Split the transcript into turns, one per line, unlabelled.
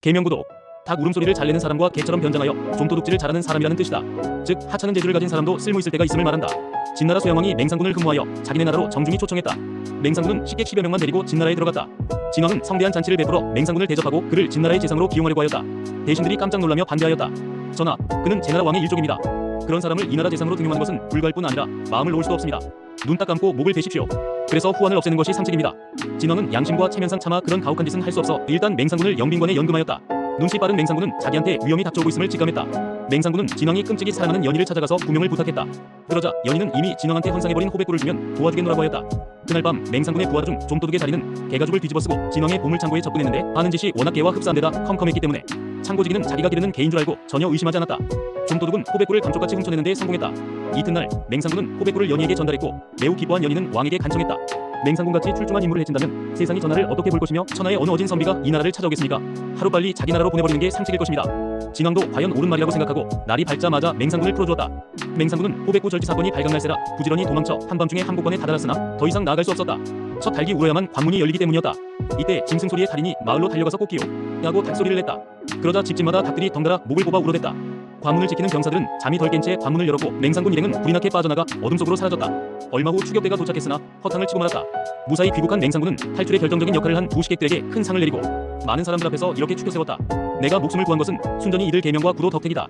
계명구도 닭 울음소리를 잘 내는 사람과 개처럼 변장하여 좀도둑질을 잘하는 사람이라는 뜻이다. 즉 하찮은 재주를 가진 사람도 쓸모 있을 때가 있음을 말한다. 진나라 소양왕이 맹상군을 흠모하여 자기네 나라로 정중히 초청했다. 맹상군은 쉽게 10여 명만 데리고 진나라에 들어갔다. 진왕은 성대한 잔치를 베풀어 맹상군을 대접하고 그를 진나라의 재상으로 기용하려고 하였다. 대신들이 깜짝 놀라며 반대하였다. 전하, 그는 제 나라 왕의 일족입니다. 그런 사람을 이 나라 재상으로 등용하는 것은 불가할 뿐 아니라 마음을 놓을 수도 없습니다. 눈 딱 감고 목을 베십시오. 그래서 후환을 없애는 것이 상책입니다. 진왕은 양심과 체면상 차마 그런 가혹한 짓은 할 수 없어 일단 맹상군을 영빈관에 연금하였다. 눈치 빠른 맹상군은 자기한테 위험이 닥쳐오고 있음을 직감했다. 맹상군은 진왕이 끔찍이 사랑하는 연희를 찾아가서 구명을 부탁했다. 그러자 연희는 이미 진왕한테 헌상해버린 호백골을 주면 도와주겠노라고 하였다. 그날 밤 맹상군의 부하 중 좀도둑의 자리는 개가죽을 뒤집어쓰고 진왕의 보물창고에 접근했는데 하는 짓이 워낙 개와 흡사한 데다 컴컴했기 때문에 창고지기는 자기가 기르는 개인 줄 알고 전혀 의심하지 않았다. 좀도둑은 호백골을 감쪽같이 훔쳐내는데 성공했다. 이튿날 맹상군은 호백골을 연희에게 전달했고 매우 기뻐한 연희는 왕에게 간청했다. 맹상군같이 출중한 인물을 해친다면 세상이 전하를 어떻게 볼 것이며 천하의 어느 어진 선비가 이 나라를 찾아오겠습니까? 하루빨리 자기 나라로 보내버리는 게 상책일 것입니다. 진왕도 과연 옳은 말이라고 생각하고 날이 밝자마자 맹상군을 풀어주었다. 맹상군은 호백구 절지 사건이 발각날세라 부지런히 도망쳐 한밤중에 항복권에 다다랐으나 더 이상 나아갈 수 없었다. 첫 달기 울어야만 관문이 열리기 때문이었다. 이때 짐승 소리에 달인이 마을로 달려가서 꽃기요 야고 닭소리를 냈다. 그러자 집집마다 닭들이 덩달아 목을 뽑아 울어댔다. 관문을 지키는 병사들은 잠이 덜 깬 채 관문을 열었고 맹상군 일행은 불이 나게 빠져나가 어둠 속으로 사라졌다. 얼마 후 추격대가 도착했으나 허탕을 치고 말았다. 무사히 귀국한 맹상군은 탈출에 결정적인 역할을 한두 식객들에게 큰 상을 내리고 많은 사람들 앞에서 이렇게 추켜 세웠다. 내가 목숨을 구한 것은 순전히 이들 계명과 구도 덕택이다.